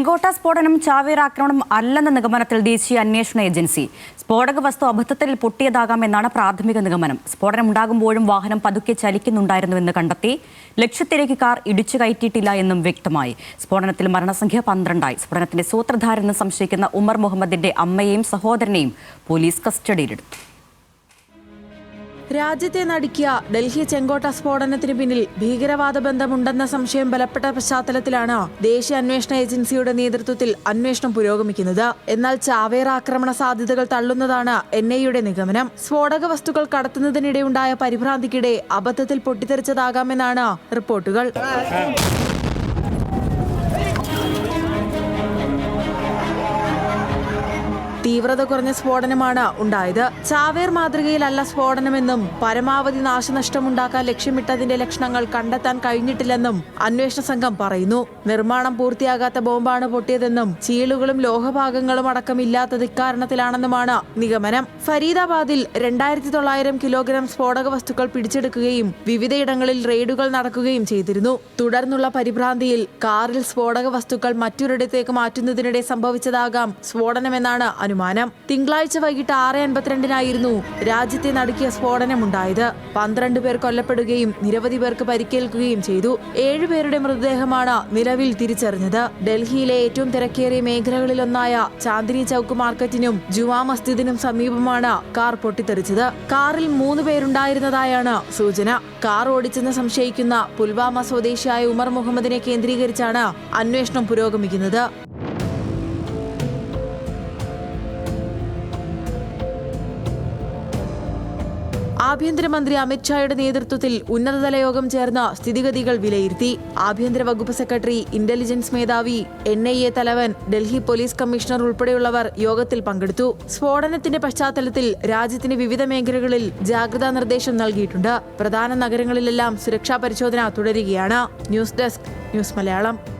ചെങ്കോട്ട സ്ഫോടനം ചാവേർ ആക്രമണം അല്ലെന്ന നിഗമനത്തിൽ ദേശീയ അന്വേഷണ ഏജൻസി. സ്ഫോടക വസ്തു അബദ്ധത്തിൽ പൊട്ടിയതാകാമെന്നാണ് പ്രാഥമിക നിഗമനം. സ്ഫോടനം ഉണ്ടാകുമ്പോഴും വാഹനം പതുക്കെ ചലിക്കുന്നുണ്ടായിരുന്നുവെന്ന് കണ്ടെത്തി ലക്ഷ്യത്തിലേക്ക് കാർ ഇടിച്ചു കയറ്റിയിട്ടില്ല എന്നും വ്യക്തമായി. സ്ഫോടനത്തിൽ മരണസംഖ്യ പന്ത്രണ്ടായി. സ്ഫോടനത്തിന്റെ സൂത്രധാരെന്ന് സംശയിക്കുന്ന ഉമർ മുഹമ്മദിന്റെ അമ്മയെയും സഹോദരനെയും പോലീസ് കസ്റ്റഡിയിലെടുത്തു. രാജ്യത്തെ നടുക്കിയ ഡൽഹി ചെങ്കോട്ട സ്ഫോടനത്തിന് പിന്നിൽ ഭീകരവാദ ബന്ധമുണ്ടെന്ന സംശയം ബലപ്പെട്ട പശ്ചാത്തലത്തിലാണ് ദേശീയ അന്വേഷണ ഏജൻസിയുടെ നേതൃത്വത്തിൽ അന്വേഷണം പുരോഗമിക്കുന്നത്. എന്നാൽ ചാവേർ ആക്രമണ സാധ്യതകൾ തള്ളുന്നതാണ് എൻ ഐയുടെ നിഗമനം. സ്ഫോടക വസ്തുക്കൾ കടത്തുന്നതിനിടെയുണ്ടായ പരിഭ്രാന്തിക്കിടെ അബദ്ധത്തിൽ പൊട്ടിത്തെറിച്ചതാകാമെന്നാണ് റിപ്പോർട്ടുകൾ. തീവ്രത കുറഞ്ഞ സ്ഫോടനമാണ് ഉണ്ടായത്. ചാവേർ മാതൃകയിലല്ല സ്ഫോടനമെന്നും പരമാവധി നാശനഷ്ടമുണ്ടാക്കാൻ ലക്ഷ്യമിട്ടതിന്റെ ലക്ഷണങ്ങൾ കണ്ടെത്താൻ കഴിഞ്ഞിട്ടില്ലെന്നും അന്വേഷണ സംഘം പറയുന്നു. നിർമ്മാണം പൂർത്തിയാകാത്ത ബോംബാണ് പൊട്ടിയതെന്നും ചീളുകളും ലോഹഭാഗങ്ങളും അടക്കം ഇല്ലാത്തത് ഇക്കാരണത്തിലാണെന്നുമാണ് നിഗമനം. ഫരീദാബാദിൽ രണ്ടായിരത്തി തൊള്ളായിരം കിലോഗ്രാം സ്ഫോടക വസ്തുക്കൾ പിടിച്ചെടുക്കുകയും വിവിധയിടങ്ങളിൽ റെയ്ഡുകൾ നടക്കുകയും ചെയ്തിരുന്നു. തുടർന്നുള്ള പരിഭ്രാന്തിയിൽ കാറിൽ സ്ഫോടക വസ്തുക്കൾ മറ്റൊരിടത്തേക്ക് മാറ്റുന്നതിനിടെ സംഭവിച്ചതാകാം സ്ഫോടനമെന്നാണ് അനുമാനം. തിങ്കളാഴ്ച വൈകിട്ട് ആറ് അൻപത്തിരണ്ടിനായിരുന്നു രാജ്യത്തെ നടുക്കിയ സ്ഫോടനമുണ്ടായത്. പന്ത്രണ്ട് പേർ കൊല്ലപ്പെടുകയും നിരവധി പേർക്ക് പരിക്കേൽക്കുകയും ചെയ്തു. ഏഴുപേരുടെ മൃതദേഹമാണ് നിലവിൽ തിരിച്ചറിഞ്ഞത്. ഡൽഹിയിലെ ഏറ്റവും തിരക്കേറിയ മേഖലകളിലൊന്നായ ചാന്ദിനി ചൌക്ക് മാർക്കറ്റിനും ജുവാ മസ്ജിദിനും സമീപമാണ് കാർ പൊട്ടിത്തെറിച്ചത്. കാറിൽ മൂന്ന് പേരുണ്ടായിരുന്നതായാണ് സൂചന. കാർ ഓടിച്ചെന്ന് സംശയിക്കുന്ന പുൽവാമ സ്വദേശിയായ ഉമർ മുഹമ്മദിനെ കേന്ദ്രീകരിച്ചാണ് അന്വേഷണം പുരോഗമിക്കുന്നത്. ആഭ്യന്തരമന്ത്രി അമിത്ഷായുടെ നേതൃത്വത്തിൽ ഉന്നതതല യോഗം ചേർന്ന് സ്ഥിതിഗതികൾ വിലയിരുത്തി. ആഭ്യന്തര വകുപ്പ് സെക്രട്ടറി ഇന്റലിജൻസ് മേധാവി എൻ ഐ എ തലവൻ ഡൽഹി പോലീസ് കമ്മീഷണർ ഉൾപ്പെടെയുള്ളവർ യോഗത്തിൽ പങ്കെടുത്തു. സ്ഫോടനത്തിന്റെ പശ്ചാത്തലത്തിൽ രാജ്യത്തിന്റെ വിവിധ മേഖലകളിൽ ജാഗ്രതാ നിർദ്ദേശം നൽകിയിട്ടുണ്ട്. പ്രധാന നഗരങ്ങളിലെല്ലാം സുരക്ഷാ പരിശോധന തുടരുകയാണ്. News desk news Malayalam.